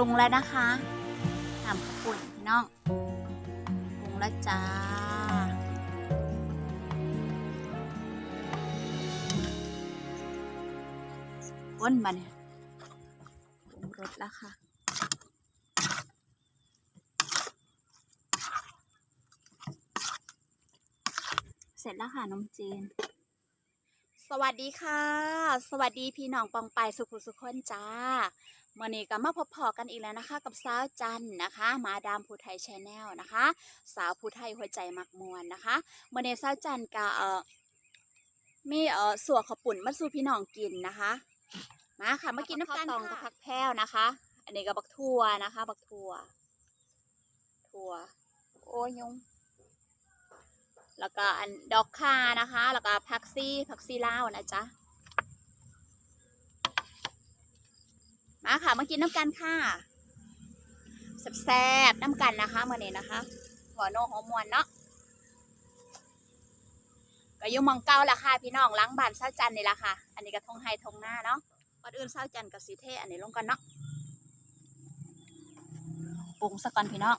รุงแล้วนะคะน้ำข้าวปุ่นพี่น้องปรุงแล้วจ้าก้นมาเนี่ยปรุงรสแล้วค่ะเสร็จแล้วค่ะนมจีน สวัสดีค่ะ สวัสดีพี่น้องปองไปสุขุสุขคนจ้า มื่อนี้ก็มาพบพอกันอีกแล้วนะคะ กับสาวจันนะคะ มาดามผู้ไทยชาแนลนะคะ สาวผู้ไทยหัวใจมักมวนนะคะเมื่อนี้สาวจันก็เอ่อมีเอ่อสัวขาวปุ่นมาสู่พี่น้องกินนะคะ มาค่ะมากินน้ำกันตองกับผักแพรวนะคะ อันนี้ก็บักทั่วนะคะ บักทั่วทั่ว โอ้ยยุงแล้วก็อันดอกคานะคะ แล้วก็พักซี่พักซี่ลาวนะจ๊ะ มาค่ะมากินน้ำกันค่ะแซ่บๆน้ำกันนะคะมื่อนี้นะคะหัวโนหัวมวนเนาะก็ยุ่มองเก้าละค่ะพี่น้องล้างบานเศร้าจันนี่ละค่ะ อันนี้ก็ทงไฮทงหน้าเนาะก่อนอื่นเศร้าจันกับสีเทอันนี้ลงกันเนาะปรุงสักก่อนพี่น้อง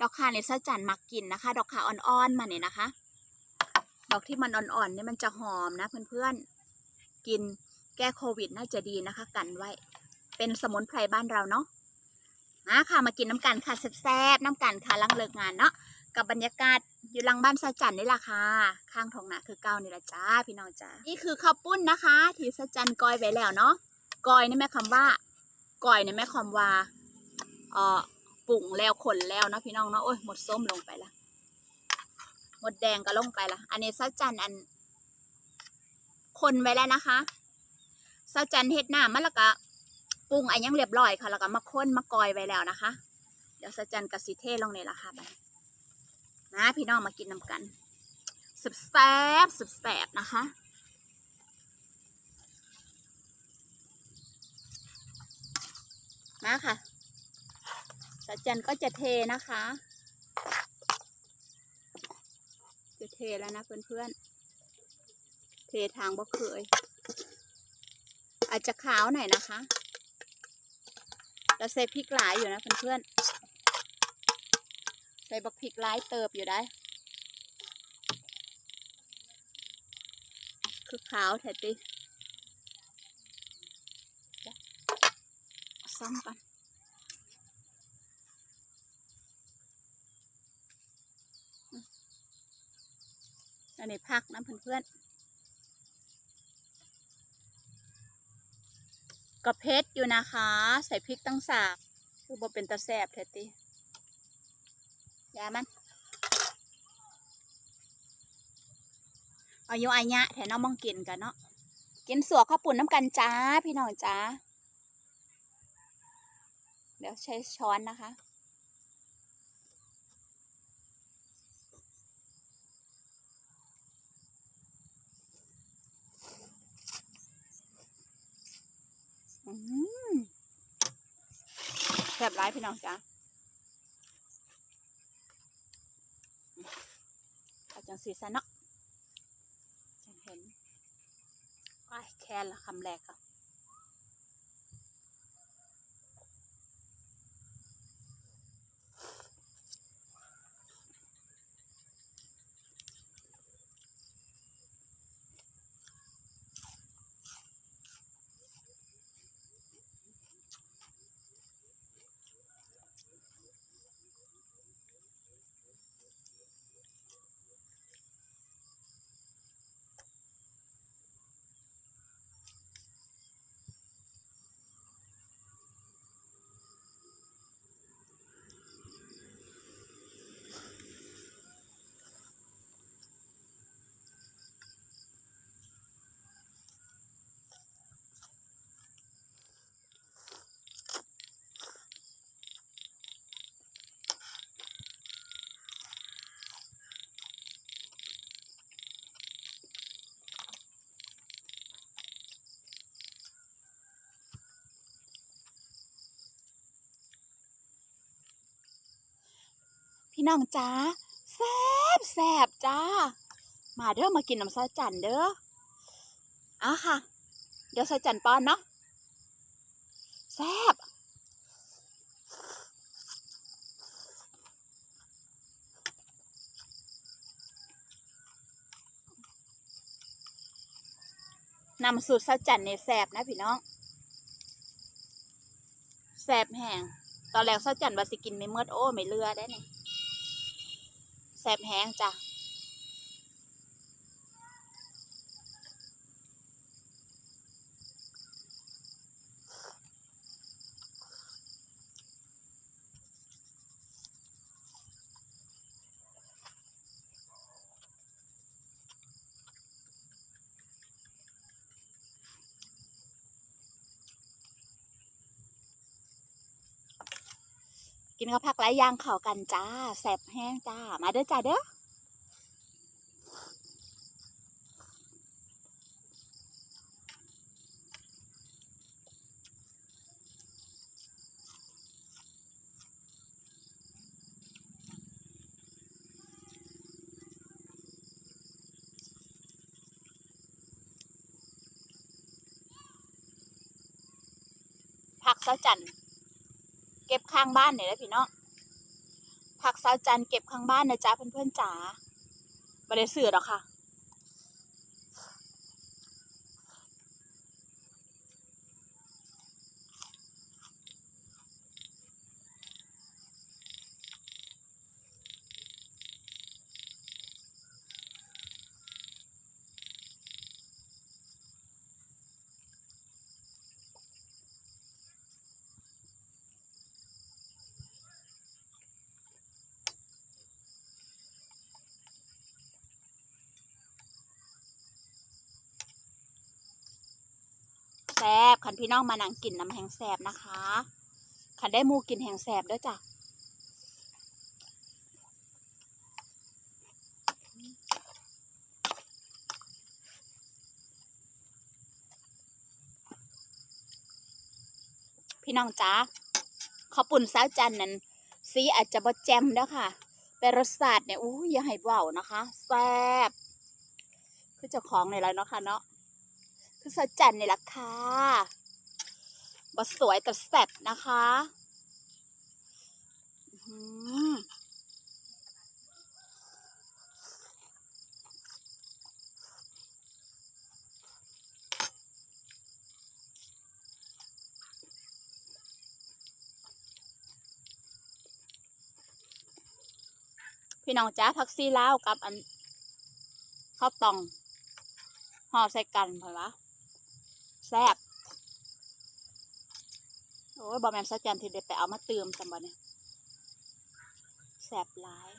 ดอกข่าเนี่ยเศร้าจันมักกินนะคะ ดอกข่าอ่อนๆมาเนี่ยนะคะ ดอกที่มันอ่อนๆเนี่ยมันจะหอมนะเพื่อนๆกิน แก้โควิดน่าจะดีนะคะ กันไว้ เป็นสมุนไพรบ้านเราเนาะมาค่ะมากินน้ำกันค่ะแซ่บๆน้ำกันค่ะลังเลิกงานเนาะกับบรรยากาศอยู่หลังบ้านเศร้าจันนี่แหละค่ะ ข้างทองนาคือเก้านี่แหละจ้าพี่น้องจ้านี่คือข้าวปุ้นนะคะที่เศร้าจันกอยไว้แล้วเนาะกอยนี่แม่คำว่ากอยนี่แม่คำว่าเอ่อปรุงแล้วขนแล้วเนาะพี่น้องเนาะโอ้ยหมดส้มลงไปละหมดแดงก็ลงไปละอันนี้ซาจันอัน คนไว้แล้วนะคะ ซาจันเฮ็ดหน้ามันแล้วก็ปรุงอันยังเรียบร้อยค่ะ แล้วก็มาค้นมากอยไว้แล้วนะคะ เดี๋ยวซาจันกับสีเทลงในละค่ะบัดนี้นะพี่น้องมากินน้ำกันสุบแซ่บสุบแซ่บนะคะมาค่ะสาจันก็จะเทนะคะ จะเทแล้วนะเพื่อนๆเททางบ่เคย อาจจะขาวหน่อยนะคะแต่ใส่พริกหลายอยู่นะเพื่อนๆ ใส่บักพริกหลายเติบอยู่ได้ คือขาวแท้ติซ่อมกันอันนี้พักนะเพื่อนๆ ก็เพชรอยู่นะคะ ใส่พริกตั้งสากคือบ่เป็นตะแสบเท้ติยามันเอายุอายะแถน้องมองกินกันเนาะกินสัวข้าวปุ่นน้ำกันจ้า พี่น้องจ้า เดี๋ยวใช้ช้อนนะคะ แซ่บร้ายพี่น้องจ้าเอาจังสีซะเนาะจังเห็นไอ้แค่ละคำแรกอะี่น้องจ้าแซบแซบจ้า มาเด้อมากินน้ำซอยจันเด้ออะค่ะ เดี๋ยวซอยจันป้อนเนาะแซบนำสูตรซาจันในแสบนะพี่น้องแสบแห้งตอนแรกซาจันว่าสิกินไม่เมื่อโอ้ไม่เลือได้เนี่ย แสบแห้งจ้ะ กินข้าวผักหลายางเข้ากันจ้าแสบแห้งจ้า มาเด้อจ้าเด้อผักเสาจันทร์ เก็บข้างบ้านเนี่ยนะพี่น้องผักเสาจันเก็บข้างบ้านนะจ๊ะเพื่อนๆจ๋าไม่ได้ซื้อหรอกค่ะ ซบขันพี่น้องมานั่งกินน้ำแห้งแซบนะคะขันได้มูกินแห้งแซบด้วยจ้ะพี่น้องจ๋าข้าปุ่นสาวจันนั้นสีอาจจะบดแจมเด้อค่ะ แต่รสชาติเนี่ยอู้ยอย่าให้เบานะคะ แซบคือเจ้าของในแล้วเนาะค่ะเนาะ คือสาจันทร์นี่แหละค่ะบสวยแต่แซ่บนะคะอือพี่น้องจ้าผักซี่ลาวกับอันข้าวตองห่อใส่กันเผยวะ แซ่บโอ้ยบอแมนสักจันที่เด็ดไปเอามาเติมจำบ่เนี่ยแซ่บหลาย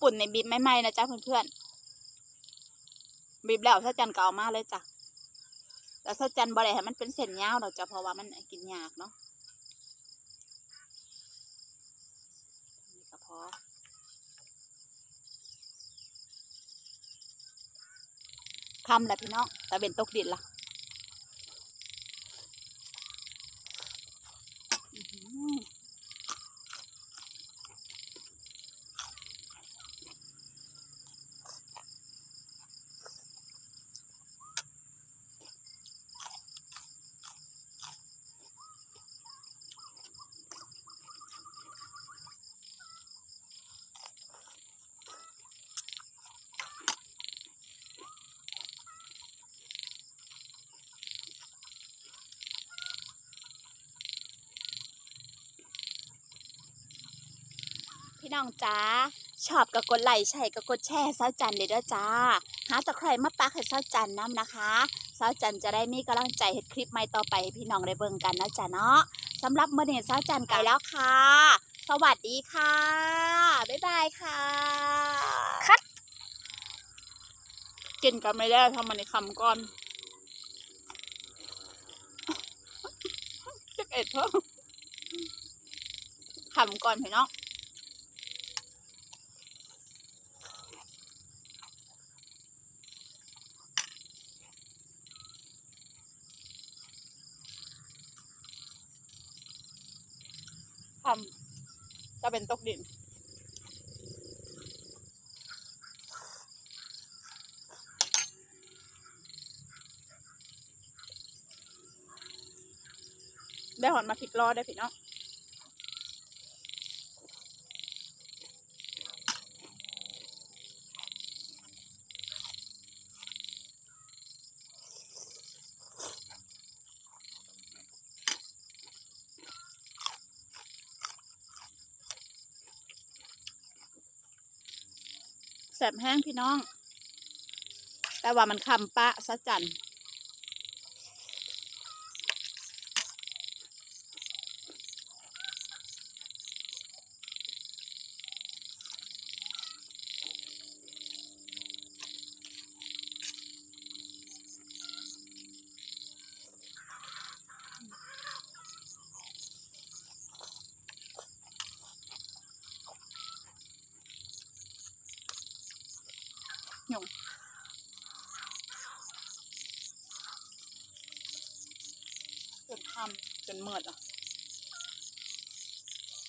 ปุ่นในบีบไม่ไหมนะจ๊ะเพื่อนๆบีบแล้วถ้าจันก็เอามาเลยจ้ะแต่ถ้าจันบ่ได้ให้มันเป็นเส้นยาวดอกจ้ะเพราะว่ามันกินยากเนาะนี่ก็พอคำแหละพี่น้องแต่เป็นตกดินล่ะอือ น้องจ้าชอบก็กดไลค์ใช่ก็กดแชร์เศร้าจันเลยเด้อจ้า หาตะใครมาปักให้เศร้าจันน้ำนะคะเศร้าจันจะได้มีกำลังใจเฮ็ดคลิปใหม่ต่อไปให้พี่น้องได้เบิ่งกันนะจ้าเนาะสำหรับเมื่อนี้เศร้าจันไปแล้วค่ะ สวัสดีค่ะ บ๊ายบายค่ะคัดกินกันไม่ได้ทำมันในคำก่อนจักเอ็ดเพิ่มขำก่อนพี่น้อง ทำจะเป็นตกดิน ได้หอนมาพริกรอได้พี่น้อง สบแห้งพี่น้อง แต่ว่ามันคำปะซะจัน จนคำจนเมิดอะ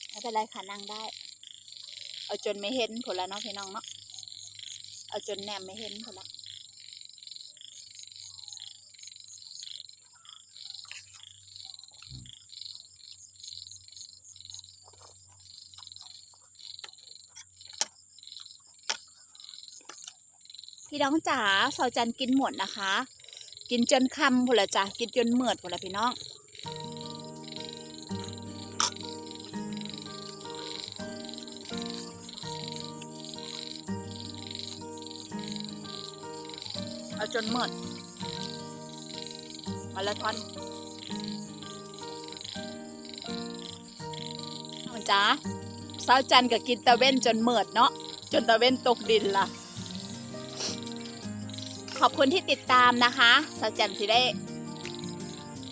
ไม่เป็นไรค่ะนั่งได้ เอาจนไม่เห็นผลแล้วเนาะพี่น้องเนาะเอาจนแนมไม่เห็นผลละ พี่น้องจ๋าสาจันกินหมดนะคะ กินจนคำผลละจ้ะกินจนเมิดผลละพี่น้องเอาจนหมดมาละทอนเอาจ้าสาจันก็กินตะเว้นจนเมิดเนาะจนตะเว้นตกดินล่ะ อบคุณที่ติดตามนะคะสาจันสิได้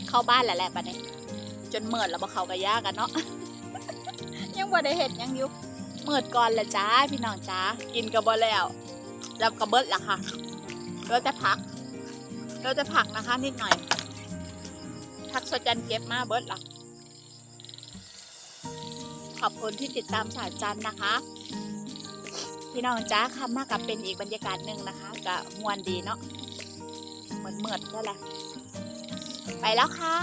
เข้าบ้านแล้วแหละบัดนี้ จนเมิดแล้วบ่เขาก็ยากกันเนาะ ยังบ่ได้เห็ดยังอยู่เมิดก่อนละจ้าพี่น้องจ้ากินก็บ่แล้วแล้วก็เบิดละค่ะเราจะผัก เราจะผักนะคะนิดหน่อยผักสดจันเก็บมาเบิดหรอขอบคุณที่ติดตามสาวจันนะคะ พี่น้องจ้าค่ะมากกับเป็นอีกบรรยากาศหนึ่งนะคะก็มวนดีเนาะเหมือนเมือดนั่นแหละไปแล้วค่ะ